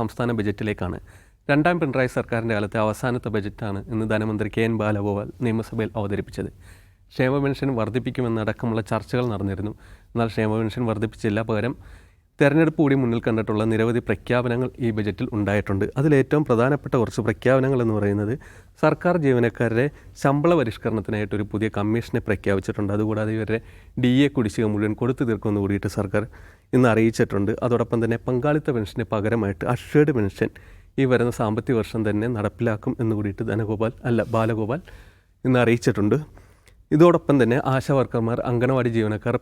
സംസ്ഥാന ബജറ്റിലേക്കാണ്. രണ്ടാം പിണറായി സർക്കാരിന്റെ കാലത്തെ അവസാനത്തെ ബജറ്റാണ് ഇന്ന് ധനമന്ത്രി കെ എൻ ബാലഗോപാൽ നിയമസഭയിൽ അവതരിപ്പിച്ചത്. ക്ഷേമ പെൻഷൻ വർദ്ധിപ്പിക്കുമെന്നടക്കമുള്ള ചർച്ചകൾ നടന്നിരുന്നു. എന്നാൽ ക്ഷേമ പെൻഷൻ വർദ്ധിപ്പിച്ചില്ല. പകരം തെരഞ്ഞെടുപ്പ് കൂടി മുന്നിൽ കണ്ടിട്ടുള്ള നിരവധി പ്രഖ്യാപനങ്ങൾ ഈ ബജറ്റിൽ ഉണ്ടായിട്ടുണ്ട്. അതിലേറ്റവും പ്രധാനപ്പെട്ട കുറച്ച് പ്രഖ്യാപനങ്ങൾ എന്ന് പറയുന്നത് സർക്കാർ ജീവനക്കാരുടെ ശമ്പള പരിഷ്കരണത്തിനായിട്ട് ഒരു പുതിയ കമ്മീഷനെ പ്രഖ്യാപിച്ചിട്ടുണ്ട്. അതുകൂടാതെ ഇവരുടെ ഡി എ കുടിശ്ശിക മുഴുവൻ കൊടുത്തു തീർക്കുമെന്ന് കൂടിയിട്ട് സർക്കാർ ഇന്ന് അറിയിച്ചിട്ടുണ്ട്. അതോടൊപ്പം തന്നെ പങ്കാളിത്ത പെൻഷന് പകരമായിട്ട് അഷേർഡ് പെൻഷൻ ഈ വരുന്ന സാമ്പത്തിക വർഷം തന്നെ നടപ്പിലാക്കും എന്ന് കൂടിയിട്ട് ധനഗോപാൽ അല്ല ബാലഗോപാൽ ഇന്ന് അറിയിച്ചിട്ടുണ്ട്. ഇതോടൊപ്പം തന്നെ ആശാ വർക്കർമാർ അംഗനവാടി ജീവനക്കാർ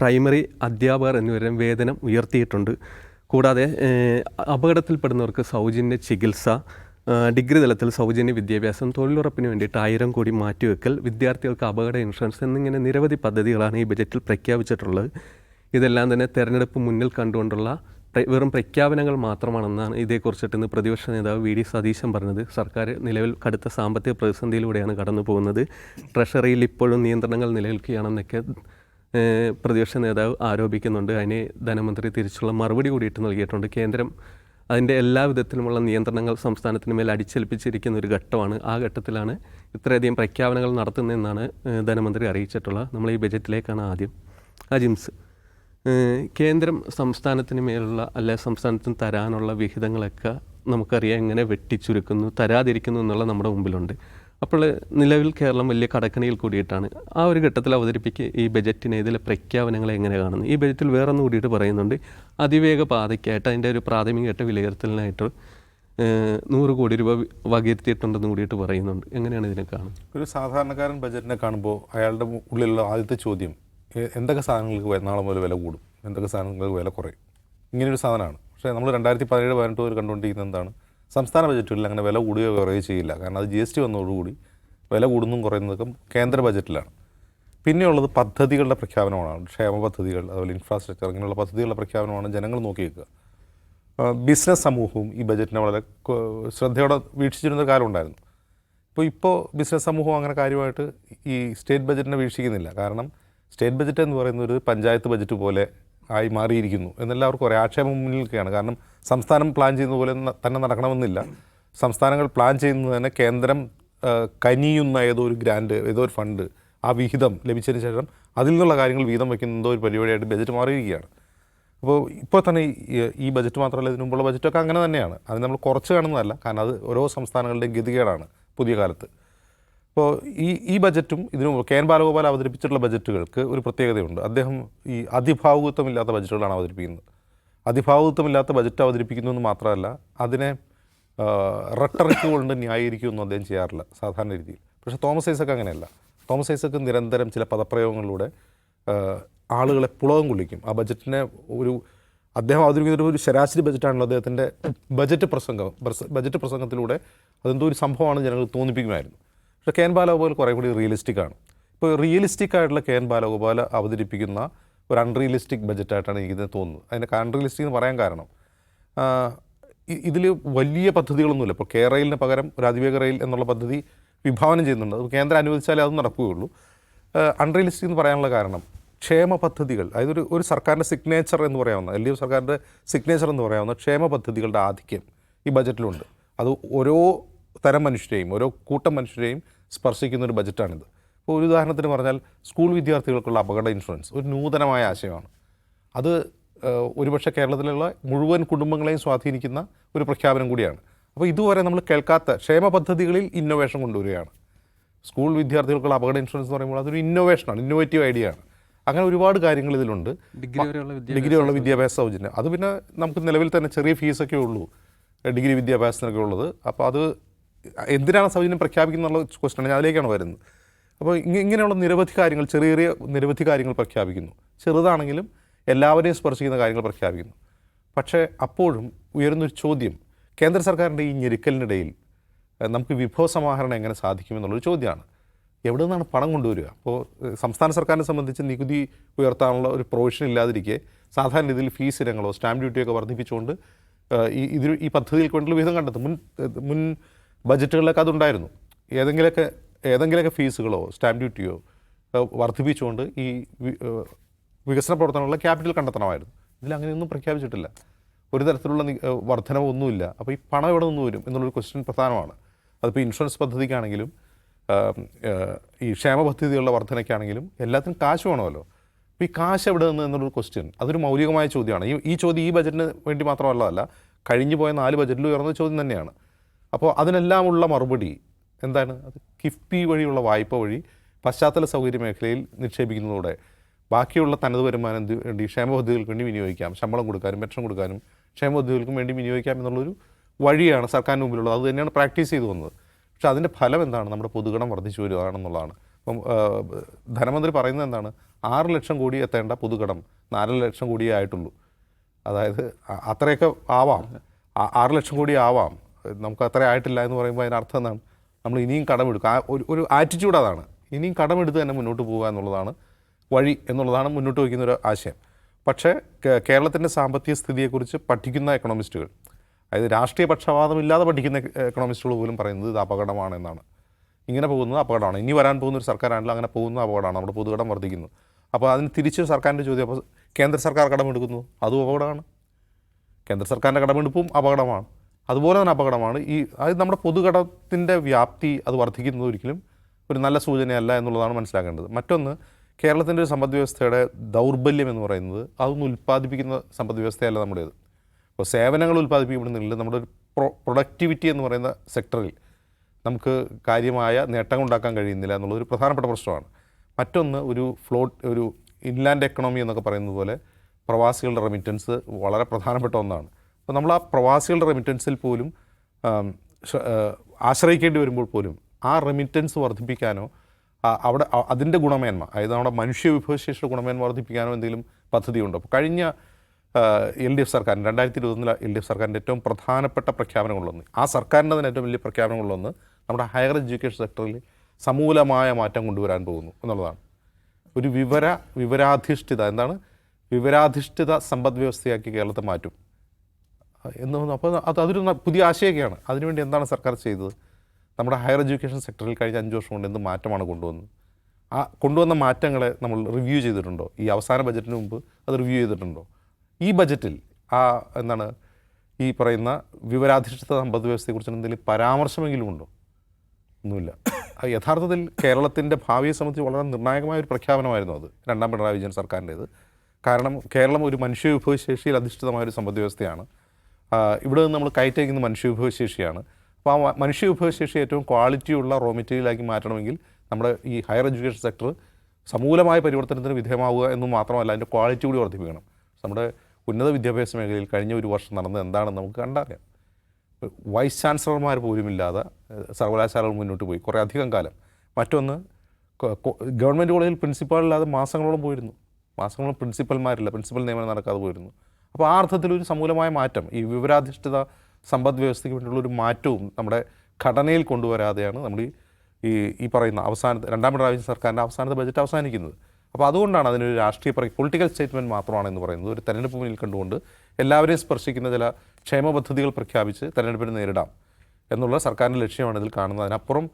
പ്രൈമറി അധ്യാപകർ എന്നിവരുടെ വേതനം ഉയർത്തിയിട്ടുണ്ട്. കൂടാതെ അപകടത്തിൽപ്പെടുന്നവർക്ക് സൗജന്യ ചികിത്സ ഡിഗ്രി തലത്തിൽ സൗജന്യ വിദ്യാഭ്യാസം തൊഴിലുറപ്പിന് വേണ്ടിയിട്ട് ആയിരം കോടി മാറ്റിവെക്കൽ വിദ്യാർത്ഥികൾക്ക് അപകട ഇൻഷുറൻസ് എന്നിങ്ങനെ നിരവധി പദ്ധതികളാണ് ഈ ബജറ്റിൽ പ്രഖ്യാപിച്ചിട്ടുള്ളത്. ഇതെല്ലാം തന്നെ തെരഞ്ഞെടുപ്പ് മുന്നിൽ കണ്ടുകൊണ്ടുള്ള വെറും പ്രഖ്യാപനങ്ങൾ മാത്രമാണെന്നാണ് ഇതേക്കുറിച്ചിട്ട് ഇന്ന് പ്രതിപക്ഷ നേതാവ് വി ഡി സതീശൻ പറഞ്ഞത്. സർക്കാർ നിലവിൽ കടുത്ത സാമ്പത്തിക പ്രതിസന്ധിയിലൂടെയാണ് കടന്നു പോകുന്നത്. ട്രഷറിയിൽ ഇപ്പോഴും നിയന്ത്രണങ്ങൾ നിലനിൽക്കുകയാണെന്നൊക്കെ പ്രതിപക്ഷ നേതാവ് ആരോപിക്കുന്നുണ്ട്. അതിന് ധനമന്ത്രി തിരിച്ചുള്ള മറുപടി കൂടിയിട്ട് നൽകിയിട്ടുണ്ട്. കേന്ദ്രം അതിന്റെ എല്ലാ വിധത്തിലുമുള്ള നിയന്ത്രണങ്ങൾ സംസ്ഥാനത്തിന് മേൽ അടിച്ചേൽപ്പിച്ചിരിക്കുന്ന ഒരു ഘട്ടമാണ്. ആ ഘട്ടത്തിലാണ് ഇത്രയധികം പ്രഖ്യാപനങ്ങൾ നടത്തുന്നതെന്നാണ് ധനമന്ത്രി അറിയിച്ചിട്ടുള്ളത്. നമ്മൾ ഈ ബജറ്റിലേക്കാണ് ആദ്യം. അജിംസ് കേന്ദ്രം സംസ്ഥാനത്തിന് മേലുള്ള അല്ലെ സംസ്ഥാനത്തിന് തരാനുള്ള വിഹിതങ്ങളൊക്കെ നമുക്കറിയാം എങ്ങനെ വെട്ടിച്ചുരുക്കുന്നു തരാതിരിക്കുന്നു എന്നുള്ള നമ്മുടെ മുമ്പിലുണ്ട്. അപ്പോൾ നിലവിൽ കേരളം വലിയ കടക്കണിയിൽ കൂടിയിട്ടാണ്. ആ ഒരു ഘട്ടത്തിൽ അവതരിപ്പിക്കുക ഈ ബജറ്റിനെ ഇതിലെ പ്രഖ്യാപനങ്ങളെ എങ്ങനെ കാണുന്നു? ഈ ബജറ്റിൽ വേറൊന്നും കൂടിയിട്ട് പറയുന്നുണ്ട് അതിവേഗ പാതയ്ക്കായിട്ട് അതിന്റെ ഒരു പ്രാഥമികമായിട്ട് വിലയിരുത്തലിനായിട്ട് നൂറ് കോടി രൂപ വകയിരുത്തിയിട്ടുണ്ടെന്ന് കൂടിയിട്ട് പറയുന്നുണ്ട്. എങ്ങനെയാണ് ഇതിനെ കാണുന്നത്? ഒരു സാധാരണക്കാരൻ ബജറ്റിനെ കാണുമ്പോൾ അയാളുടെ ഉള്ളിലുള്ള ആദ്യത്തെ ചോദ്യം എന്തൊക്കെ സാധനങ്ങൾക്ക് നാളെ മുതൽ വില കൂടും? എന്തൊക്കെ സാധനങ്ങൾക്ക് വില കുറയും? ഇങ്ങനെയൊരു സാധനമാണ്. പക്ഷേ നമ്മൾ രണ്ടായിരത്തി പതിനേഴ് പതിനെട്ട് വരെ കണ്ടുകൊണ്ടിരിക്കുന്നത് എന്താണ്? സംസ്ഥാന ബജറ്റുകളിൽ അങ്ങനെ വില കൂടുകയോ കുറയുകയോ ചെയ്യില്ല. കാരണം അത് ജി എസ് ടി വന്നതോടുകൂടി വില കൂടുന്നതും കുറയുന്നതൊക്കെ കേന്ദ്ര ബജറ്റിലാണ്. പിന്നെയുള്ളത് പദ്ധതികളുടെ പ്രഖ്യാപനമാണ്. ക്ഷേമ പദ്ധതികൾ അതുപോലെ ഇൻഫ്രാസ്ട്രക്ചർ ഇങ്ങനെയുള്ള പദ്ധതികളുടെ പ്രഖ്യാപനമാണ് ജനങ്ങൾ നോക്കി വെക്കുക. ബിസിനസ് സമൂഹവും ഈ ബജറ്റിനെ വളരെ ശ്രദ്ധയോടെ വീക്ഷിച്ചിരുന്ന കാലം ഉണ്ടായിരുന്നു. ഇപ്പോൾ ഇപ്പോൾ ബിസിനസ് സമൂഹം അങ്ങനെ കാര്യമായിട്ട് ഈ സ്റ്റേറ്റ് ബജറ്റിനെ വീക്ഷിക്കുന്നില്ല. കാരണം സ്റ്റേറ്റ് ബജറ്റ് എന്ന് പറയുന്ന ഒരു പഞ്ചായത്ത് ബജറ്റ് പോലെ ആയി മാറിയിരിക്കുന്നു എന്നെല്ലാവർക്കും ഒരേ ആക്ഷേപം മുന്നിൽ നിൽക്കുകയാണ് കാരണം സംസ്ഥാനം പ്ലാൻ ചെയ്യുന്ന പോലെ തന്നെ നടക്കണമെന്നില്ല. സംസ്ഥാനങ്ങൾ പ്ലാൻ ചെയ്യുന്നത് തന്നെ കേന്ദ്രം കനിയുന്ന ഏതോ ഒരു ഗ്രാൻഡ് ഏതോ ഒരു ഫണ്ട് ആ വിഹിതം ലഭിച്ചതിന് ശേഷം അതിൽ നിന്നുള്ള കാര്യങ്ങൾ വീതം വയ്ക്കുന്ന ഒരു പരിപാടിയായിട്ട് ബജറ്റ് മാറിയിരിക്കുകയാണ്. അപ്പോൾ ഇപ്പോൾ തന്നെ ഈ ബജറ്റ് മാത്രമല്ല ഇതിനു മുമ്പുള്ള ബജറ്റൊക്കെ അങ്ങനെ തന്നെയാണ്. അത് നമ്മൾ കുറച്ച് കാണുന്നതല്ല. കാരണം അത് ഓരോ സംസ്ഥാനങ്ങളുടെയും ഗതികേടാണ് പുതിയ കാലത്ത്. അപ്പോൾ ഈ ഈ ബജറ്റും ഇതിനു മുമ്പ് കെ എൻ ബാലഗോപാൽ അവതരിപ്പിച്ചിട്ടുള്ള ബജറ്റുകൾക്ക് ഒരു പ്രത്യേകതയുണ്ട്. അദ്ദേഹം ഈ അതിഭാവുകത്വമില്ലാത്ത ബജറ്റുകളാണ് അവതരിപ്പിക്കുന്നത്. അതിഭാവുകത്വമില്ലാത്ത ബജറ്റ് അവതരിപ്പിക്കുന്നു എന്ന് മാത്രമല്ല അതിനെ റട്ടറിക്ക് കൊണ്ട് ന്യായീകരിക്കുമെന്നും അദ്ദേഹം ചെയ്യാറില്ല സാധാരണ രീതിയിൽ. പക്ഷേ തോമസ് ഐസക്ക് അങ്ങനെയല്ല. തോമസ് ഐസക്ക് നിരന്തരം ചില പദപ്രയോഗങ്ങളിലൂടെ ആളുകളെ പുളകം കൊള്ളിക്കും. ആ ബജറ്റിനെ ഒരു അദ്ദേഹം അവതരിപ്പിക്കുന്ന ഒരു ശരാശരി ബജറ്റാണല്ലോ അദ്ദേഹത്തിന്റെ ബജറ്റ് പ്രസംഗം പ്രസ- ബജറ്റ് പ്രസംഗത്തിലൂടെ അതെന്തോ ഒരു സംഭവമാണ് ജനങ്ങൾ തോന്നിപ്പിക്കുമായിരുന്നു. പക്ഷേ കെ എൻ ബാലഗോപാൽ കുറേ കൂടി റിയലിസ്റ്റിക് ആണ്. ഇപ്പോൾ റിയലിസ്റ്റിക് ആയിട്ടുള്ള കെ എൻ ബാലഗോപാൽ അവതരിപ്പിക്കുന്ന ഒരു അൺറിയലിസ്റ്റിക് ബജറ്റായിട്ടാണ് എനിക്കിത് തോന്നുന്നത്. അതിന്റെ അൺറിയലിസ്റ്റിക് എന്ന് പറയാൻ കാരണം ഇതിൽ വലിയ പദ്ധതികളൊന്നുമില്ല. ഇപ്പോൾ കെ റെയിലിന് പകരം ഒരു അതിവേഗ റെയിൽ എന്നുള്ള പദ്ധതി വിഭാവനം ചെയ്യുന്നുണ്ട്. അത് കേന്ദ്രം അനുവദിച്ചാലേ അത് നടക്കുകയുള്ളൂ. അൺറിയലിസ്റ്റിക് എന്ന് പറയാനുള്ള കാരണം ക്ഷേമ പദ്ധതികൾ അതായത് ഒരു ഒരു സർക്കാരിന്റെ സിഗ്നേച്ചർ എന്ന് പറയാവുന്ന എൽ ഡി എഫ് സർക്കാരിന്റെ സിഗ്നേച്ചർ എന്ന് പറയാവുന്ന ക്ഷേമ പദ്ധതികളുടെ ആധിക്യം ഈ ബജറ്റിലുണ്ട് അത് ഓരോ തരം മനുഷ്യരെയും ഓരോ കൂട്ടം മനുഷ്യരെയും സ്പർശിക്കുന്ന ഒരു ബജറ്റാണിത്. ഇപ്പോൾ ഒരു ഉദാഹരണത്തിന് പറഞ്ഞാൽ സ്കൂൾ വിദ്യാർത്ഥികൾക്കുള്ള അപകട ഇൻഷുറൻസ് ഒരു നൂതനമായ ആശയമാണ്. അത് ഒരുപക്ഷെ കേരളത്തിലുള്ള മുഴുവൻ കുടുംബങ്ങളെയും സ്വാധീനിക്കുന്ന ഒരു പ്രഖ്യാപനം കൂടിയാണ്. അപ്പോൾ ഇതുവരെ നമ്മൾ കേൾക്കാത്ത ക്ഷേമ പദ്ധതികളിൽ ഇന്നോവേഷൻ കൊണ്ടുവരികയാണ്. സ്കൂൾ വിദ്യാർത്ഥികൾക്കുള്ള അപകട ഇൻഷുറൻസ് എന്ന് പറയുമ്പോൾ അതൊരു ഇന്നോവേഷനാണ് ഇന്നോവേറ്റീവ് ഐഡിയ ആണ്. അങ്ങനെ ഒരുപാട് കാര്യങ്ങൾ ഇതിലുണ്ട്. ഡിഗ്രി ഡിഗ്രിയുള്ള വിദ്യാഭ്യാസ സൗജന്യം. അത് പിന്നെ നമുക്ക് നിലവിൽ തന്നെ ചെറിയ ഫീസൊക്കെ ഉള്ളൂ ഡിഗ്രി വിദ്യാഭ്യാസത്തിനൊക്കെ ഉള്ളത്. അപ്പോൾ അത് എന്തിനാണ് സൗജന്യം പ്രഖ്യാപിക്കുന്നുള്ള ക്വസ്റ്റൻ ഞാൻ അതിലേക്കാണ് വരുന്നത്. അപ്പോൾ ഇങ്ങ- ഇങ്ങനെയുള്ള നിരവധി കാര്യങ്ങൾ ചെറിയ ചെറിയ നിരവധി കാര്യങ്ങൾ പ്രഖ്യാപിക്കുന്നു. ചെറുതാണെങ്കിലും എല്ലാവരെയും സ്പർശിക്കുന്ന കാര്യങ്ങൾ പ്രഖ്യാപിക്കുന്നു. പക്ഷേ അപ്പോഴും ഉയരുന്നൊരു ചോദ്യം കേന്ദ്ര സർക്കാരിന്റെ ഈ ഞെരുക്കലിനിടയിൽ നമുക്ക് വിഭവ സമാഹരണം എങ്ങനെ സാധിക്കുമെന്നുള്ളൊരു ചോദ്യമാണ്. എവിടെ നിന്നാണ് പണം കൊണ്ടുവരിക? അപ്പോൾ സംസ്ഥാന സർക്കാരിനെ സംബന്ധിച്ച് നികുതി ഉയർത്താനുള്ള ഒരു പ്രൊവിഷൻ ഇല്ലാതിരിക്കെ സാധാരണ രീതിയിൽ ഫീസ് ഇനങ്ങളോ സ്റ്റാമ്പ് ഡ്യൂട്ടിയൊക്കെ വർദ്ധിപ്പിച്ചുകൊണ്ട് ഈ ഇതിൽ ഈ പദ്ധതിയിൽ വേണ്ടിയുള്ള വിധം കണ്ടെത്തും. മുൻ മുൻ ബജറ്റുകളിലൊക്കെ അതുണ്ടായിരുന്നു. ഏതെങ്കിലുമൊക്കെ ഏതെങ്കിലുമൊക്കെ ഫീസുകളോ സ്റ്റാമ്പ് ഡ്യൂട്ടിയോ വർദ്ധിപ്പിച്ചുകൊണ്ട് ഈ വികസന പ്രവർത്തനങ്ങളുടെ ക്യാപിറ്റൽ കണ്ടെത്തണമായിരുന്നു. ഇതിൽ അങ്ങനെയൊന്നും പ്രഖ്യാപിച്ചിട്ടില്ല. ഒരു തരത്തിലുള്ള വർധനവ് ഒന്നുമില്ല. അപ്പോൾ ഈ പണം എവിടെ നിന്ന് വരും എന്നുള്ളൊരു ക്വസ്റ്റ്യൻ പ്രധാനമാണ്. അതിപ്പോൾ ഇൻഷുറൻസ് പദ്ധതിക്കാണെങ്കിലും ഈ ക്ഷേമ പദ്ധതികളുടെ വർധനയ്ക്കാണെങ്കിലും എല്ലാത്തിനും കാശ് വേണമല്ലോ. അപ്പോൾ ഈ കാശ് എവിടെ നിന്ന് എന്നുള്ളൊരു ക്വസ്റ്റ്യൻ അതൊരു മൗലികമായ ചോദ്യമാണ്. ഈ ഈ ചോദ്യം ഈ ബജറ്റിന് വേണ്ടി മാത്രമല്ലതല്ല കഴിഞ്ഞു പോയ നാല് ബജറ്റിൽ ഉയർന്ന ചോദ്യം തന്നെയാണ്. അപ്പോൾ അതിനെല്ലാമുള്ള മറുപടി എന്താണ്? അത് കിഫ്ബി വഴിയുള്ള വായ്പ വഴി പശ്ചാത്തല സൗകര്യ മേഖലയിൽ നിക്ഷേപിക്കുന്നതോടെ ബാക്കിയുള്ള തനത് വരുമാനം വേണ്ടി ക്ഷേമ പദ്ധതികൾക്ക് വേണ്ടി വിനിയോഗിക്കാം. ശമ്പളം കൊടുക്കാനും പെൻഷൻ കൊടുക്കാനും ക്ഷേമ പദ്ധതികൾക്കും വേണ്ടി വിനിയോഗിക്കാം എന്നുള്ളൊരു വഴിയാണ് സർക്കാരിന് മുമ്പിലുള്ളത്. അത് തന്നെയാണ് പ്രാക്ടീസ് ചെയ്തു വന്നത്. പക്ഷേ അതിന്റെ ഫലം എന്താണ്? നമ്മുടെ പൊതുഗണം വർദ്ധിച്ചു വരികയാണെന്നുള്ളതാണ്. അപ്പം ആ, ധനമന്ത്രി പറയുന്നത് എന്താണ്? ആറ് ലക്ഷം കോടി എത്തേണ്ട പൊതുഗണം നാല് ലക്ഷം കോടിയേ ആയിട്ടുള്ളൂ. അതായത് അത്രയൊക്കെ ആവാം. ആറ് ലക്ഷം കോടി ആവാം. നമുക്ക് അത്ര ആയിട്ടില്ല എന്ന് പറയുമ്പോൾ അതിനർത്ഥം എന്താണ്? നമ്മൾ ഇനിയും കടമെടുക്കുക ആ ഒരു ഒരു ആറ്റിറ്റ്യൂഡ് അതാണ്. ഇനിയും കടമെടുത്ത് തന്നെ മുന്നോട്ട് പോകുക എന്നുള്ളതാണ് വഴി എന്നുള്ളതാണ് മുന്നോട്ട് വയ്ക്കുന്ന ഒരു ആശയം. പക്ഷേ കേരളത്തിന്റെ സാമ്പത്തിക സ്ഥിതിയെക്കുറിച്ച് പഠിക്കുന്ന എക്കണോമിസ്റ്റുകൾ അതായത് രാഷ്ട്രീയ പക്ഷപാതമില്ലാതെ പഠിക്കുന്ന എക്കണോമിസ്റ്റുകൾ പോലും പറയുന്നത് ഇത് അപകടമാണ് എന്നാണ്. ഇങ്ങനെ പോകുന്നത് അപകടമാണ്. ഇനി വരാൻ പോകുന്ന ഒരു സർക്കാരാണെങ്കിൽ അങ്ങനെ പോകുന്ന അപകടമാണ്. നമ്മുടെ പൊതുകടം വർദ്ധിക്കുന്നു. അപ്പോൾ അതിന് തിരിച്ച് സർക്കാരിന്റെ ചോദ്യം അപ്പോൾ കേന്ദ്ര സർക്കാർ കടമെടുക്കുന്നു. അതും അപകടമാണ്. കേന്ദ്ര സർക്കാരിന്റെ കടമെടുപ്പും അപകടമാണ്. അതുപോലെ തന്നെ അപകടമാണ്. ഈ അത് നമ്മുടെ പൊതുകടത്തിന്റെ വ്യാപ്തി അത് വർദ്ധിക്കുന്നത് ഒരിക്കലും ഒരു നല്ല സൂചനയല്ല എന്നുള്ളതാണ് മനസ്സിലാക്കേണ്ടത്. മറ്റൊന്ന് കേരളത്തിന്റെ ഒരു സമ്പദ് വ്യവസ്ഥയുടെ ദൗർബല്യം എന്ന് പറയുന്നത് അതൊന്നും ഉൽപ്പാദിപ്പിക്കുന്ന സമ്പദ് വ്യവസ്ഥയല്ല നമ്മുടേത്. ഇപ്പോൾ സേവനങ്ങൾ ഉൽപ്പാദിപ്പിക്കപ്പെടുന്നില്ല. നമ്മുടെ ഒരു പ്രൊ പ്രൊഡക്ടിവിറ്റി എന്ന് പറയുന്ന സെക്ടറിൽ നമുക്ക് കാര്യമായ നേട്ടം ഉണ്ടാക്കാൻ കഴിയുന്നില്ല എന്നുള്ളതൊരു പ്രധാനപ്പെട്ട പ്രശ്നമാണ്. മറ്റൊന്ന് ഒരു ഫ്ലോട്ട് ഒരു ഇൻലാൻഡ് എക്കണോമി എന്നൊക്കെ പറയുന്നത് പോലെ പ്രവാസികളുടെ റെമിറ്റൻസ് വളരെ പ്രധാനപ്പെട്ട ഒന്നാണ്. അപ്പോൾ നമ്മൾ ആ പ്രവാസികളുടെ റെമിറ്റൻസിൽ പോലും ആശ്രയിക്കേണ്ടി വരുമ്പോൾ പോലും ആ റെമിറ്റൻസ് വർദ്ധിപ്പിക്കാനോ അവിടെ അതിന്റെ ഗുണമേന്മ അതായത് നമ്മുടെ മനുഷ്യ വിഭവശേഷിയുടെ ഗുണമേന്മ വർദ്ധിപ്പിക്കാനോ എന്തെങ്കിലും പദ്ധതിയുണ്ടോ? അപ്പോൾ കഴിഞ്ഞ എൽ ഡി എഫ് സർക്കാരിന് രണ്ടായിരത്തി ഇരുപത്തൊന്നിലെ എൽ ഡി എഫ് സർക്കാരിന്റെ ഏറ്റവും പ്രധാനപ്പെട്ട പ്രഖ്യാപനങ്ങളിലൊന്ന് ആ സർക്കാരിന്റെ തന്നെ ഏറ്റവും വലിയ പ്രഖ്യാപനങ്ങളിലൊന്ന് നമ്മുടെ ഹയർ എഡ്യൂക്കേഷൻ സെക്ടറിൽ സമൂലമായ മാറ്റം കൊണ്ടുവരാൻ പോകുന്നു എന്നുള്ളതാണ്. ഒരു വിവര വിവരാധിഷ്ഠിത എന്താണ്? വിവരാധിഷ്ഠിത സമ്പദ് വ്യവസ്ഥയാക്കി കേരളത്തെ മാറ്റും. എന്ന് അപ്പോൾ അത് അതൊരു പുതിയ ആശയമൊക്കെയാണ് അതിനുവേണ്ടി എന്താണ് സർക്കാർ ചെയ്തത്? നമ്മുടെ ഹയർ എഡ്യൂക്കേഷൻ സെക്ടറിൽ കഴിഞ്ഞ അഞ്ച് വർഷം കൊണ്ട് എന്ത് മാറ്റമാണ് കൊണ്ടുവന്നത്? ആ കൊണ്ടുവന്ന മാറ്റങ്ങളെ നമ്മൾ റിവ്യൂ ചെയ്തിട്ടുണ്ടോ? ഈ അവസാന ബജറ്റിന് മുമ്പ് അത് റിവ്യൂ ചെയ്തിട്ടുണ്ടോ? ഈ ബജറ്റിൽ ആ എന്താണ് ഈ പറയുന്ന വിവരാധിഷ്ഠിത സമ്പദ് വ്യവസ്ഥയെക്കുറിച്ച് എന്തെങ്കിലും പരാമർശമെങ്കിലും ഉണ്ടോ? ഒന്നുമില്ല. യഥാർത്ഥത്തിൽ കേരളത്തിന്റെ ഭാവിയെ സംബന്ധിച്ച് വളരെ നിർണായകമായ ഒരു പ്രഖ്യാപനമായിരുന്നു അത്. രണ്ടാം പിണറായി വിജയൻ സർക്കാരിന്റേത്. കാരണം കേരളം ഒരു മനുഷ്യ വിഭവശേഷിയിൽ അധിഷ്ഠിതമായ ഒരു സമ്പദ് വ്യവസ്ഥയാണ്. ഇവിടെ നിന്ന് നമ്മൾ കയറ്റയക്കുന്ന മനുഷ്യവിഭവശേഷിയാണ് അപ്പോൾ ആ മനുഷ്യവിഭവശേഷി മനുഷ്യ വിഭവശേഷി ഏറ്റവും ക്വാളിറ്റിയുള്ള റോ മെറ്റീരിയലാക്കി മാറ്റണമെങ്കിൽ നമ്മുടെ ഈ ഹയർ എഡ്യൂക്കേഷൻ സെക്ടർ സമൂലമായ പരിവർത്തനത്തിന് വിധേയമാവുക എന്ന് മാത്രമല്ല അതിന്റെ ക്വാളിറ്റി കൂടി വർദ്ധിപ്പിക്കണം. നമ്മുടെ ഉന്നത വിദ്യാഭ്യാസ മേഖലയിൽ കഴിഞ്ഞ ഒരു വർഷം നടന്നത് എന്താണെന്ന് നമുക്ക് കണ്ടറിയാം. വൈസ് ചാൻസലർമാർ പോലുമില്ലാതെ ഇല്ലാതെ സർവകലാശാലകൾ മുന്നോട്ട് പോയി. കുറേ അധികം കാലം. മറ്റൊന്ന് ഗവൺമെന്റ് കോളേജിൽ പ്രിൻസിപ്പാളില്ലാതെ മാസങ്ങളോളം പോയിരുന്നു. മാസങ്ങളോളം പ്രിൻസിപ്പൽമാരില്ല പ്രിൻസിപ്പൽ നിയമനം നടക്കാതെ പോയിരുന്നു. അപ്പോൾ ആ അർത്ഥത്തിൽ ഒരു സമൂലമായ മാറ്റം ഈ വിവരാധിഷ്ഠിത സമ്പദ് വ്യവസ്ഥയ്ക്ക് വേണ്ടിയുള്ള ഒരു മാറ്റവും നമ്മുടെ ഘടനയിൽ കൊണ്ടുവരാതെയാണ് നമ്മൾ ഈ ഈ പറയുന്ന അവസാനത്തെ രണ്ടാം വിജയൻ സർക്കാരിന്റെ അവസാനത്തെ ബജറ്റ് അവസാനിക്കുന്നത്. അപ്പോൾ അതുകൊണ്ടാണ് അതിനൊരു രാഷ്ട്രീയ പൊളിറ്റിക്കൽ സ്റ്റേറ്റ്മെന്റ് മാത്രമാണ് എന്ന് പറയുന്നത്. ഒരു തെരഞ്ഞെടുപ്പ് മുന്നിൽ കണ്ടുകൊണ്ട് എല്ലാവരെയും സ്പർശിക്കുന്ന ചില ക്ഷേമ പദ്ധതികൾ പ്രഖ്യാപിച്ച് തെരഞ്ഞെടുപ്പിനെ നേരിടാം എന്നുള്ള സർക്കാരിന്റെ ലക്ഷ്യമാണ് ഇതിൽ കാണുന്നത്. അതിനപ്പുറം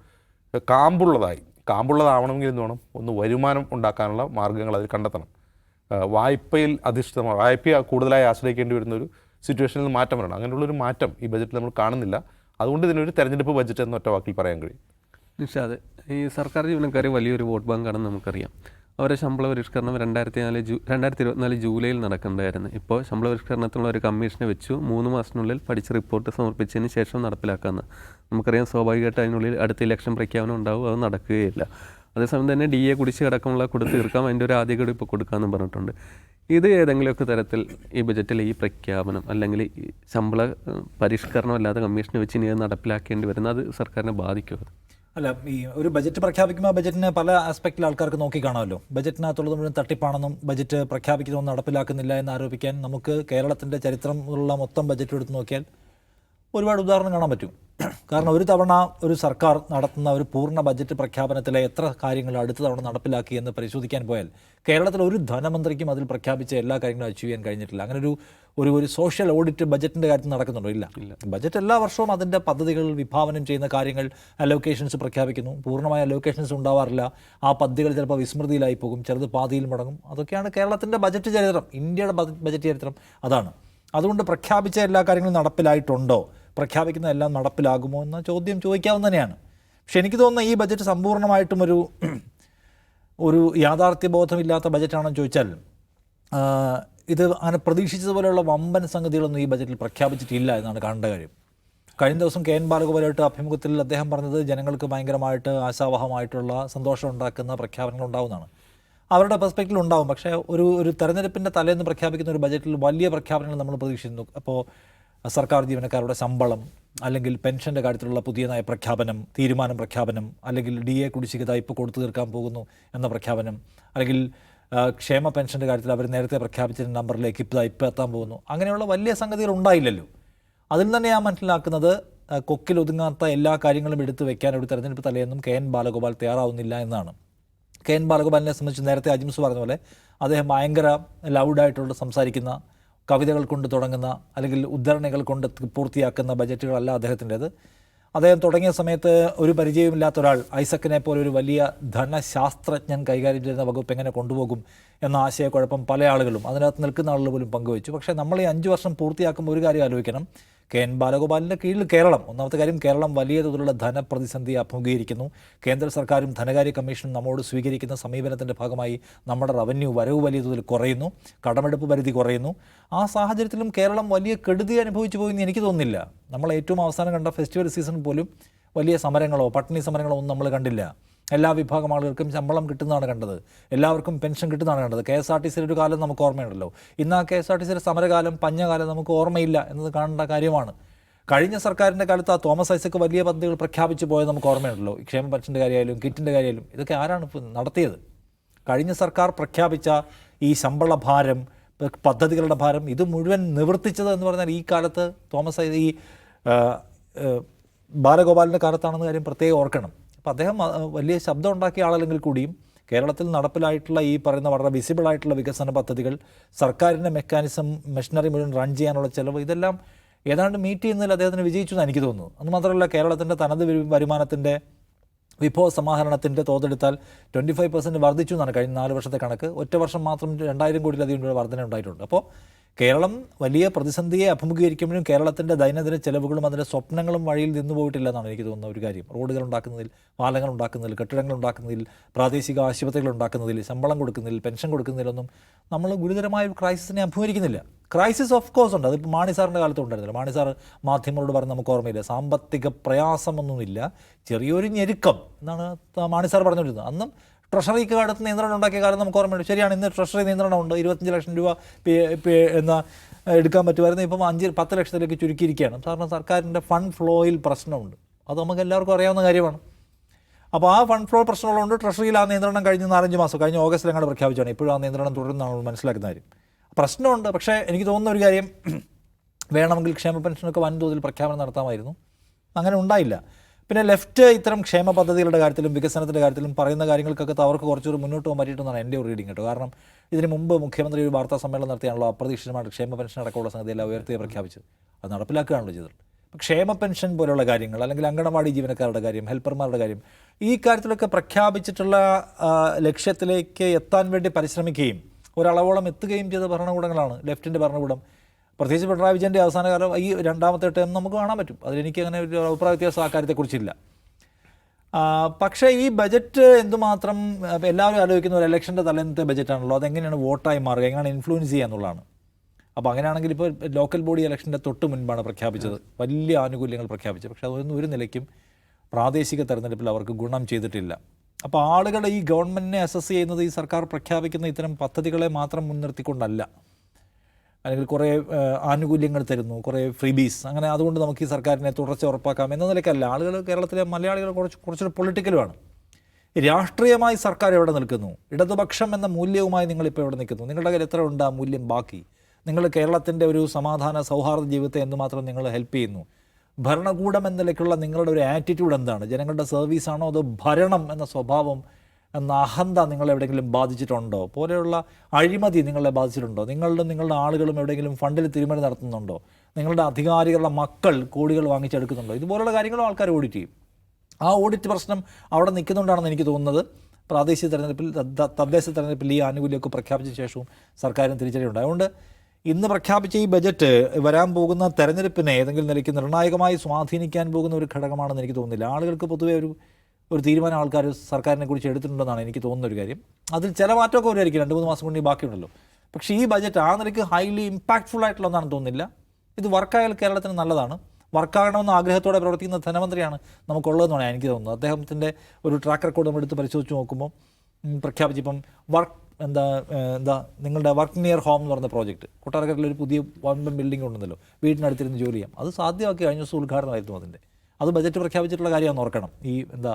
കാമ്പുള്ളതായി കാമ്പുള്ളതാവണമെങ്കിൽ എന്ത് വേണം? ഒന്ന് വരുമാനം ഉണ്ടാക്കാനുള്ള മാർഗങ്ങൾ അതിൽ കണ്ടെത്തണം. വായ്പയിൽ അധിഷ്ഠിതമാണ് വായ്പ കൂടുതലായി ആശ്രയിക്കേണ്ടി വരുന്ന ഒരു സിറ്റുവേഷനിൽ മാറ്റം വരണം. അങ്ങനെയുള്ളൊരു മാറ്റം ഈ ബജറ്റിൽ നമ്മൾ കാണുന്നില്ല. അതുകൊണ്ട് ഇതിനൊരു തെരഞ്ഞെടുപ്പ് ബജറ്റ് എന്ന് ഒറ്റ വാക്കിൽ പറയാൻ കഴിയും. നിഷാദ് ഈ സർക്കാർ ജീവനക്കാർ വലിയൊരു വോട്ട് ബാങ്കാണെന്ന് നമുക്കറിയാം. അവരെ ശമ്പള പരിഷ്കരണം രണ്ടായിരത്തി നാല് ജൂ രണ്ടായിരത്തി ഇരുപത്തിനാല് ജൂലൈയിൽ നടക്കേണ്ടതായിരുന്നു. ഇപ്പോൾ ശമ്പള പരിഷ്കരണത്തിനുള്ള ഒരു കമ്മീഷനെ വെച്ചു മൂന്ന് മാസത്തിനുള്ളിൽ പഠിച്ച റിപ്പോർട്ട് സമർപ്പിച്ചതിന് ശേഷം നടപ്പിലാക്കാമെന്ന് നമുക്കറിയാം സ്വാഭാവികമായിട്ട് അതിനുള്ളിൽ അടുത്ത ഇലക്ഷൻ പ്രഖ്യാപനം ഉണ്ടാവും. അത് നടക്കുകയില്ല. അതേസമയം തന്നെ ഡി എ കുടിശ്ശിക അടക്കമുള്ള കൊടുത്ത് തീർക്കാം. അതിന്റെ ഒരു ആദ്യ ഗഡു ഇപ്പോൾ കൊടുക്കാമെന്ന് പറഞ്ഞിട്ടുണ്ട്. ഇത് ഏതെങ്കിലുമൊക്കെ തരത്തിൽ ഈ ബജറ്റിൽ ഈ പ്രഖ്യാപനം അല്ലെങ്കിൽ ഈ ശമ്പള പരിഷ്കരണം അല്ലാതെ കമ്മീഷനെ വെച്ച് ഇനി നടപ്പിലാക്കേണ്ടി വരുന്നത് അത് സർക്കാരിനെ ബാധിക്കും അല്ല ഈ ഒരു ബജറ്റ് പ്രഖ്യാപിക്കുമ്പോൾ ആ ബജറ്റിനെ പല ആസ്പെക്റ്റിൽ ആൾക്കാർക്ക് നോക്കി കാണാമല്ലോ. ബജറ്റിനകത്തുള്ളത് മുഴുവൻ തട്ടിപ്പാണെന്നും ബജറ്റ് പ്രഖ്യാപിക്കുന്നതും നടപ്പിലാക്കുന്നില്ല എന്ന് ആരോപിക്കാൻ നമുക്ക് കേരളത്തിന്റെ ചരിത്രമുള്ള മൊത്തം ബജറ്റ് എടുത്ത് നോക്കിയാൽ ഒരുപാട് ഉദാഹരണം കാണാൻ പറ്റും. കാരണം ഒരു തവണ ഒരു സർക്കാർ നടത്തുന്ന ഒരു പൂർണ ബജറ്റ് പ്രഖ്യാപനത്തിലെ എത്ര കാര്യങ്ങൾ അടുത്ത തവണ നടപ്പിലാക്കി എന്ന് പരിശോധിക്കാൻ പോയാൽ കേരളത്തിലെ ഒരു ധനമന്ത്രിക്കും അതിൽ പ്രഖ്യാപിച്ച എല്ലാ കാര്യങ്ങളും അച്ചീവ് ചെയ്യാൻ കഴിഞ്ഞിട്ടില്ല. അങ്ങനെ ഒരു ഒരു ഒരു സോഷ്യൽ ഓഡിറ്റ് ബജറ്റിന്റെ കാര്യത്തിൽ നടക്കുന്നുണ്ടോ? ഇല്ല. ബജറ്റ് എല്ലാ വർഷവും അതിന്റെ പദ്ധതികൾ വിഭാവനം ചെയ്യുന്ന കാര്യങ്ങൾ അലോക്കേഷൻസ് പ്രഖ്യാപിക്കുന്നു. പൂർണമായ അലോക്കേഷൻസ് ഉണ്ടാവാറില്ല. ആ പദ്ധതികൾ ചിലപ്പോൾ വിസ്മൃതിയിലായി പോകും. ചിലത് പാതിയിൽ മുടങ്ങും. അതൊക്കെയാണ് കേരളത്തിന്റെ ബജറ്റ് ചരിത്രം. ഇന്ത്യയുടെ ബജ- ബജറ്റ് ചരിത്രം അതാണ്. അതുകൊണ്ട് പ്രഖ്യാപിച്ച എല്ലാ കാര്യങ്ങളും നടപ്പിലായിട്ടുണ്ടോ? പ്രഖ്യാപിക്കുന്ന എല്ലാം നടപ്പിലാകുമോ എന്ന ചോദ്യം ചോദിക്കാവുന്ന തന്നെയാണ്. പക്ഷെ എനിക്ക് തോന്നുന്ന ഈ ബജറ്റ് സമ്പൂർണമായിട്ടും ഒരു ഒരു യാഥാർത്ഥ്യബോധമില്ലാത്ത ബജറ്റാണെന്ന് ചോദിച്ചാൽ ഇത് അങ്ങനെ പ്രതീക്ഷിച്ചതുപോലെയുള്ള വമ്പൻ സംഗതികളൊന്നും ഈ ബജറ്റിൽ പ്രഖ്യാപിച്ചിട്ടില്ല എന്നാണ് കാണേണ്ട കാര്യം. കഴിഞ്ഞ ദിവസം കെ എൻ ബാലഗോപാലായിട്ട് അഭിമുഖത്തിൽ അദ്ദേഹം പറഞ്ഞത് ജനങ്ങൾക്ക് ഭയങ്കരമായിട്ട് ആശാവഹമായിട്ടുള്ള സന്തോഷം ഉണ്ടാക്കുന്ന പ്രഖ്യാപനങ്ങൾ ഉണ്ടാവുന്നതാണ്. അവരുടെ പെർസ്പെക്റ്റീവ് ഉണ്ടാവും. പക്ഷേ ഒരു ഒരു തെരഞ്ഞെടുപ്പിന്റെ തലേന്ന് പ്രഖ്യാപിക്കുന്ന ഒരു ബജറ്റിൽ വലിയ പ്രഖ്യാപനങ്ങൾ നമ്മൾ പ്രതീക്ഷിക്കുന്നു അപ്പോൾ സർക്കാർ ജീവനക്കാരുടെ ശമ്പളം അല്ലെങ്കിൽ പെൻഷന്റെ കാര്യത്തിലുള്ള പുതിയ നയ പ്രഖ്യാപനം തീരുമാനം പ്രഖ്യാപനം അല്ലെങ്കിൽ ഡി എ കുടിശ്ശിക ഇപ്പോൾ കൊടുത്തു തീർക്കാൻ പോകുന്നു എന്ന പ്രഖ്യാപനം അല്ലെങ്കിൽ ക്ഷേമ പെൻഷന്റെ കാര്യത്തിൽ അവർ നേരത്തെ പ്രഖ്യാപിച്ച നമ്പറിലേക്ക് ഇപ്പോൾ ഇപ്പോൾ എത്താൻ പോകുന്നു. അങ്ങനെയുള്ള വലിയ സംഗതികൾ ഉണ്ടായില്ലല്ലോ. അതിൽ തന്നെ ഞാൻ മനസ്സിലാക്കുന്നത് കൊക്കിൽ ഒതുങ്ങാത്ത എല്ലാ കാര്യങ്ങളും എടുത്തു വെക്കാൻ ഒരു തെരഞ്ഞെടുപ്പ് തലേന്നും കെ എൻ ബാലഗോപാൽ തയ്യാറാവുന്നില്ല എന്നാണ്. കെ എൻ ബാലഗോപാലിനെ സംബന്ധിച്ച് നേരത്തെ അജിംസ് പറഞ്ഞ പോലെ അദ്ദേഹം ഭയങ്കര ലൗഡായിട്ടുള്ള സംസാരിക്കുന്ന കവിതകൾ കൊണ്ട് തുടങ്ങുന്ന അല്ലെങ്കിൽ ഉദ്ധരണികൾ കൊണ്ട് പൂർത്തിയാക്കുന്ന ബജറ്റുകളല്ല അദ്ദേഹത്തിന്റേത്. അദ്ദേഹം തുടങ്ങിയ സമയത്ത് ഒരു പരിചയമില്ലാത്ത ഒരാൾ ഐസക്കിനെ പോലെ ഒരു വലിയ ധനശാസ്ത്രജ്ഞൻ കൈകാര്യം ചെയ്യുന്ന വകുപ്പ് എങ്ങനെ കൊണ്ടുപോകും എന്ന ആശയക്കുഴപ്പം പല ആളുകളും അതിനകത്ത് നിൽക്കുന്ന ആളുകൾ പോലും പങ്കുവച്ചു. പക്ഷേ നമ്മൾ ഈ അഞ്ച് വർഷം പൂർത്തിയാക്കുമ്പോൾ ഒരു കാര്യം ആലോചിക്കണം. കെ എൻ ബാലഗോപാലിന്റെ കീഴിൽ കേരളം ഒന്നാമത്തെ കാര്യം കേരളം വലിയ തോതിലുള്ള ധനപ്രതിസന്ധി അഭിമുഖീകരിക്കുന്നു. കേന്ദ്ര സർക്കാരും ധനകാര്യ കമ്മീഷനും നമ്മോട് സ്വീകരിക്കുന്ന സമീപനത്തിന്റെ ഭാഗമായി നമ്മുടെ റവന്യൂ വരവ് വലിയ തോതിൽ കുറയുന്നു കടമെടുപ്പ് പരിധി കുറയുന്നു. ആ സാഹചര്യത്തിലും കേരളം വലിയ കെടുതി അനുഭവിച്ചു പോയി എനിക്ക് തോന്നുന്നില്ല. നമ്മൾ ഏറ്റവും അവസാനം കണ്ട ഫെസ്റ്റിവൽ സീസൺ പോലും വലിയ സമരങ്ങളോ പട്ടിണി സമരങ്ങളോ ഒന്നും നമ്മൾ കണ്ടില്ല. എല്ലാ വിഭാഗം ആളുകൾക്കും ശമ്പളം കിട്ടുന്നതാണ് കണ്ടത്. എല്ലാവർക്കും പെൻഷൻ കിട്ടുന്നതാണ് കണ്ടത്. കെ എസ് ആർ ടി സിയുടെ ഒരു കാലം നമുക്ക് ഓർമ്മയുണ്ടല്ലോ. ഇന്ന് ആ കെ എസ് ആർ ടി സിയുടെ സമരകാലം പഞ്ഞകാലം നമുക്ക് ഓർമ്മയില്ല എന്നത് കാണേണ്ട കാര്യമാണ്. കഴിഞ്ഞ സർക്കാരിന്റെ കാലത്ത് ആ തോമസ് ഐസക്ക് വലിയ പദ്ധതികൾ പ്രഖ്യാപിച്ചു പോയത് നമുക്ക് ഓർമ്മയുണ്ടല്ലോ. ക്ഷേമ പെൻഷന്റെ കാര്യമായാലും കിറ്റിന്റെ കാര്യമായാലും ഇതൊക്കെ ആരാണ് നടത്തിയത്? കഴിഞ്ഞ സർക്കാർ പ്രഖ്യാപിച്ച ഈ ശമ്പള ഭാരം പദ്ധതികളുടെ ഭാരം ഇത് മുഴുവൻ നിവർത്തിച്ചത് എന്ന് പറഞ്ഞാൽ ഈ കാലത്ത് തോമസ് ഐ- ഈ ബാലഗോപാലിന്റെ കാലത്താണെന്ന കാര്യം പ്രത്യേകം ഓർക്കണം. അപ്പോൾ അദ്ദേഹം വലിയ ശബ്ദം ഉണ്ടാക്കിയ ആളല്ലെങ്കിൽ കൂടിയും കേരളത്തിൽ നടപ്പിലായിട്ടുള്ള ഈ പറയുന്ന വളരെ വിസിബിൾ ആയിട്ടുള്ള വികസന പദ്ധതികൾ സർക്കാരിന്റെ മെക്കാനിസം മെഷീനറി മുഴുവൻ റൺ ചെയ്യാനുള്ള ചിലവ് ഇതെല്ലാം ഏതാണ്ട് മീറ്റ് ചെയ്യുന്നതിൽ അദ്ദേഹത്തിന് വിജയിച്ചു എന്ന് എനിക്ക് തോന്നുന്നു അത് മാത്രമല്ല കേരളത്തിന്റെ തനത് വരു- വരുമാനത്തിന്റെ വിഭവ സമാഹരണത്തിന്റെ തോതെടുത്താൽ ട്വന്റി ഫൈവ് പെർസെന്റ് വർദ്ധിച്ചു എന്നാണ് കഴിഞ്ഞ നാല് വർഷത്തെ കണക്ക്. ഒറ്റ വർഷം മാത്രം രണ്ടായിരം കോടിയിലധികം രൂപ വർധന ഉണ്ടായിട്ടുണ്ട് അപ്പോൾ കേരളം വലിയ പ്രതിസന്ധിയെ അഭിമുഖീകരിക്കുമ്പോഴും കേരളത്തിന്റെ ദൈനംദിന ചെലവുകളും അതിന്റെ സ്വപ്നങ്ങളും വഴിയിൽ നിന്നു പോയിട്ടില്ല എന്നാണ് എനിക്ക് തോന്നുന്ന ഒരു കാര്യം. റോഡുകൾ ഉണ്ടാക്കുന്നതിൽ പാലങ്ങൾ ഉണ്ടാക്കുന്നതിൽ കെട്ടിടങ്ങൾ ഉണ്ടാക്കുന്നതിൽ പ്രാദേശിക ആശുപത്രികൾ ഉണ്ടാക്കുന്നതിൽ ശമ്പളം കൊടുക്കുന്നതിൽ പെൻഷൻ കൊടുക്കുന്നതിലൊന്നും നമ്മൾ ഗുരുതരമായ ഒരു ക്രൈസിസിനെ അഭിമുഖീകരിക്കുന്നില്ല. ക്രൈസിസ് ഓഫ് കോഴ്സ് ഉണ്ട്. അതിപ്പോൾ മാണി സാറിന്റെ കാലത്ത് ഉണ്ടായിരുന്നില്ല. മാണി സാർ മാധ്യമങ്ങളോട് പറഞ്ഞ് നമുക്ക് ഓർമ്മയില്ല. സാമ്പത്തിക പ്രയാസമൊന്നുമില്ല. ചെറിയൊരു ഞെരുക്കം എന്നാണ് മാണി സാർ പറഞ്ഞുകൊണ്ടിരുന്നത്. അന്നും ട്രഷറിക്ക് അടുത്ത് നിയന്ത്രണം ഉണ്ടാക്കിയ കാലം നമുക്ക് ഓർമ്മയുണ്ട്. ശരിയാണ് ഇന്ന് ട്രഷറി നിയന്ത്രണമുണ്ട്. ഇരുപത്തഞ്ച് ലക്ഷം രൂപ എന്ന എടുക്കാൻ പറ്റുമായിരുന്നു. ഇപ്പം അഞ്ച് പത്ത് ലക്ഷത്തിലേക്ക് ചുരുക്കിയിരിക്കുകയാണ്. കാരണം സർക്കാരിന്റെ ഫണ്ട് ഫ്ലോയിൽ പ്രശ്നമുണ്ട്. അത് നമുക്ക് എല്ലാവർക്കും അറിയാവുന്ന കാര്യമാണ്. അപ്പോൾ ആ ഫണ്ട് ഫ്ലോ പ്രശ്നമുള്ളതുകൊണ്ട് ട്രഷറിയിൽ ആ നിയന്ത്രണം കഴിഞ്ഞ നാലഞ്ച് മാസം കഴിഞ്ഞ ഓഗസ്റ്റിൽ അങ്ങോട്ട് പ്രഖ്യാപിച്ചാണ് ഇപ്പോഴും ആ നിയന്ത്രണം തുടരുന്നതാണ് നമ്മൾ മനസ്സിലാക്കുന്ന കാര്യം. പ്രശ്നമുണ്ട് പക്ഷേ എനിക്ക് തോന്നുന്ന ഒരു കാര്യം വേണമെങ്കിൽ ക്ഷേമ പെൻഷനൊക്കെ വൻതോതിൽ പ്രഖ്യാപനം നടത്താമായിരുന്നു. അങ്ങനെ ഉണ്ടായില്ല. പിന്നെ ലെഫ്റ്റ് ഇത്തരം ക്ഷേമ പദ്ധതികളുടെ കാര്യത്തിലും വികസനത്തിന്റെ കാര്യത്തിലും പറയുന്ന കാര്യങ്ങൾക്കൊക്കെ അവർക്ക് കുറച്ചുകൂടി മുന്നോട്ട് പോകാൻ പറ്റിയിട്ടെന്നാണ് എന്റെ ഒരു റീഡിങ് കേട്ടോ. കാരണം ഇതിനു മുമ്പ് മുഖ്യമന്ത്രി ഒരു വാർത്താ സമ്മേളനം നടത്തിയാണല്ലോ അപ്രതീക്ഷിതമായിട്ട് ക്ഷേമ പെൻഷൻ അടക്കമുള്ള സംഗതിയെല്ലാം ഉയർത്തി പ്രഖ്യാപിച്ചത്. അത് നടപ്പിലാക്കുകയാണല്ലോ ചെയ്തത്. ക്ഷേമ പെൻഷൻ പോലുള്ള കാര്യങ്ങൾ അല്ലെങ്കിൽ അങ്കണവാടി ജീവനക്കാരുടെ കാര്യം ഹെൽപ്പർമാരുടെ കാര്യം ഈ കാര്യത്തിലൊക്കെ പ്രഖ്യാപിച്ചിട്ടുള്ള ലക്ഷ്യത്തിലേക്ക് എത്താൻ വേണ്ടി പരിശ്രമിക്കുകയും ഒരളവോളം എത്തുകയും ചെയ്ത ഭരണകൂടങ്ങളാണ് ലെഫ്റ്റിന്റെ ഭരണകൂടം. പ്രത്യേകിച്ച് പിണറായി വിജയന്റെ അവസാന കാലം ഈ രണ്ടാമത്തെ ടേം നമുക്ക് കാണാൻ പറ്റും. അതിലെനിക്ക് അങ്ങനെ ഒരു അഭിപ്രായ വ്യത്യാസം ആ കാര്യത്തെക്കുറിച്ചില്ല. പക്ഷേ ഈ ബജറ്റ് എന്തുമാത്രം എല്ലാവരും ആലോചിക്കുന്ന ഒരു ഇലക്ഷന്റെ തലേന്നത്തെ ബജറ്റാണല്ലോ. അതെങ്ങനെയാണ് വോട്ടായി മാറുക എങ്ങനെയാണ് ഇൻഫ്ലുവൻസ് ചെയ്യുക എന്നുള്ളതാണ്. അപ്പോൾ അങ്ങനെയാണെങ്കിൽ ഇപ്പോൾ ലോക്കൽ ബോഡി ഇലക്ഷന്റെ തൊട്ട് മുൻപാണ് പ്രഖ്യാപിച്ചത്. വലിയ ആനുകൂല്യങ്ങൾ പ്രഖ്യാപിച്ചത്. പക്ഷേ അതൊന്നും ഒരു നിലയ്ക്കും പ്രാദേശിക തെരഞ്ഞെടുപ്പിൽ അവർക്ക് ഗുണം ചെയ്തിട്ടില്ല. അപ്പോൾ ആളുകൾ ഈ ഗവൺമെന്റിനെ അസസ് ചെയ്യുന്നത് ഈ സർക്കാർ പ്രഖ്യാപിക്കുന്ന ഇത്തരം പദ്ധതികളെ മാത്രം മുൻനിർത്തിക്കൊണ്ടല്ല. അല്ലെങ്കിൽ കുറേ ആനുകൂല്യങ്ങൾ തരുന്നു കുറേ ഫ്രീബീസ്. അങ്ങനെ അതുകൊണ്ട് നമുക്ക് ഈ സർക്കാരിനെ തുടർച്ച ഉറപ്പാക്കാം എന്ന നിലയ്ക്കല്ല. ആളുകൾ കേരളത്തിലെ മലയാളികൾ കുറച്ച് കുറച്ചൊരു പൊളിറ്റിക്കലുമാണ് രാഷ്ട്രീയമായി സർക്കാർ എവിടെ നിൽക്കുന്നു? ഇടതുപക്ഷം എന്ന മൂല്യവുമായി നിങ്ങളിപ്പോൾ എവിടെ നിൽക്കുന്നു? നിങ്ങളുടെ കയ്യിൽ എത്ര ഉണ്ട് ആ മൂല്യം ബാക്കി? നിങ്ങൾ കേരളത്തിന്റെ ഒരു സമാധാന സൗഹാർദ്ദ ജീവിതത്തെ എന്തുമാത്രം നിങ്ങൾ ഹെൽപ്പ് ചെയ്യുന്നു. ഭരണകൂടം എന്ന നിലയ്ക്കുള്ള നിങ്ങളുടെ ഒരു ആറ്റിറ്റ്യൂഡ് എന്താണ്? ജനങ്ങളുടെ സർവീസാണോ അതോ ഭരണം എന്ന സ്വഭാവം എന്ന അഹന്ത നിങ്ങളെ എവിടെയെങ്കിലും ബാധിച്ചിട്ടുണ്ടോ? പോലെയുള്ള അഴിമതി നിങ്ങളെ ബാധിച്ചിട്ടുണ്ടോ? നിങ്ങളുടെ നിങ്ങളുടെ ആളുകളും എവിടെയെങ്കിലും ഫണ്ടിൽ തിരിമറി നടത്തുന്നുണ്ടോ? നിങ്ങളുടെ അധികാരികളുടെ മക്കൾ കോടികൾ വാങ്ങിച്ചെടുക്കുന്നുണ്ടോ? ഇതുപോലുള്ള കാര്യങ്ങളും ആൾക്കാർ ഓഡിറ്റ് ചെയ്യും. ആ ഓഡിറ്റ് പ്രശ്നം അവിടെ നിൽക്കുന്നുണ്ടാണെന്ന് എനിക്ക് തോന്നുന്നത്. പ്രാദേശിക തെരഞ്ഞെടുപ്പിൽ തദ്ദേശ തെരഞ്ഞെടുപ്പിൽ ഈ ആനുകൂല്യമൊക്കെ പ്രഖ്യാപിച്ച ശേഷവും സർക്കാരിന് തിരിച്ചടിയുണ്ട്. അതുകൊണ്ട് ഇന്ന് പ്രഖ്യാപിച്ച ഈ ബജറ്റ് വരാൻ പോകുന്ന തെരഞ്ഞെടുപ്പിനെ ഏതെങ്കിലും നിലയ്ക്ക് നിർണായകമായി സ്വാധീനിക്കാൻ പോകുന്ന ഒരു ഘടകമാണെന്ന് എനിക്ക് തോന്നുന്നില്ല. ആളുകൾക്ക് പൊതുവേ ഒരു ഒരു തീരുമാനം ആൾക്കാർ സർക്കാരിനെ കുറിച്ച് എടുത്തിട്ടുണ്ടെന്നാണ് എനിക്ക് തോന്നുന്ന ഒരു കാര്യം. അതിൽ ചില മാറ്റമൊക്കെ വരുമായിരിക്കും. രണ്ട് മൂന്ന് മാസം കൊണ്ട് ബാക്കിയുണ്ടല്ലോ. പക്ഷേ ഈ ബജറ്റ് ആ നിലയ്ക്ക് ഹൈലി ഇമ്പാക്ട്ഫുൾ ആയിട്ടുള്ളതാണ് തോന്നുന്നില്ല. ഇത് വർക്കായാൽ കേരളത്തിന് നല്ലതാണ്. വർക്കാകണമെന്ന ആഗ്രഹത്തോടെ പ്രവർത്തിക്കുന്ന ധനമന്ത്രിയാണ് നമുക്കുള്ളതെന്നാണ് എനിക്ക് തോന്നുന്നത്. അദ്ദേഹത്തിന്റെ ഒരു ട്രാക്ക് റെക്കോർഡ് നമ്മൾ എടുത്ത് പരിശോധിച്ച് നോക്കുമ്പോൾ പ്രഖ്യാപിച്ചിപ്പം വർക്ക് എന്താ എന്താ നിങ്ങളുടെ വർക്ക് നിയർ ഹോം എന്ന് പറയുന്ന പ്രോജക്റ്റ് കൊട്ടാരക്കരയിൽ ഒരു പുതിയ വമ്പൻ ബിൽഡിംഗ് ഉണ്ടെന്നല്ലോ വീടിനടുത്തിരുന്ന് ജോലി ചെയ്യാം. അത് സാധ്യമാക്കി കഴിഞ്ഞ ദിവസം ഉദ്ഘാടനമായിരുന്നു അതിന്റെ. അത് ബജറ്റ് പ്രഖ്യാപിച്ചിട്ടുള്ള കാര്യമാണ് ഓർക്കണം. ഈ എന്താ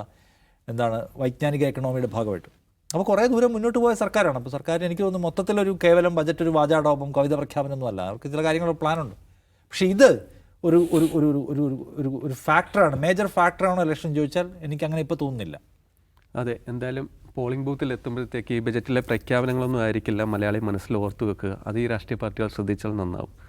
എന്താണ് വൈജ്ഞാനിക എക്കണോമിയുടെ ഭാഗമായിട്ട്. അപ്പോൾ കുറേ ദൂരം മുന്നോട്ട് പോയ സർക്കാരാണ്. അപ്പോൾ സർക്കാർ എനിക്ക് തോന്നുന്നു മൊത്തത്തിലൊരു കേവലം ബജറ്റ് ഒരു വാചാടോപം കവിത പ്രഖ്യാപനമൊന്നും അല്ല. അവർക്ക് ചില കാര്യങ്ങൾ പ്ലാനുണ്ട്. പക്ഷേ ഇത് ഒരു ഒരു ഒരു ഒരു ഒരു ഒരു ഫാക്ടറാണ് മേജർ ഫാക്ടറാണോ ഇലക്ഷൻ ചോദിച്ചാൽ എനിക്ക് അങ്ങനെ ഇപ്പോൾ തോന്നുന്നില്ല. അതെ എന്തായാലും പോളിംഗ് ബൂത്തിൽ എത്തുമ്പോഴത്തേക്ക് ഈ ബജറ്റിലെ പ്രഖ്യാപനങ്ങളൊന്നും ആയിരിക്കില്ല. മലയാളി മനസ്സിൽ ഓർത്തു വെക്കുക. അത് ഈ രാഷ്ട്രീയ പാർട്ടികൾ ശ്രദ്ധിച്ചാൽ നന്നാവും.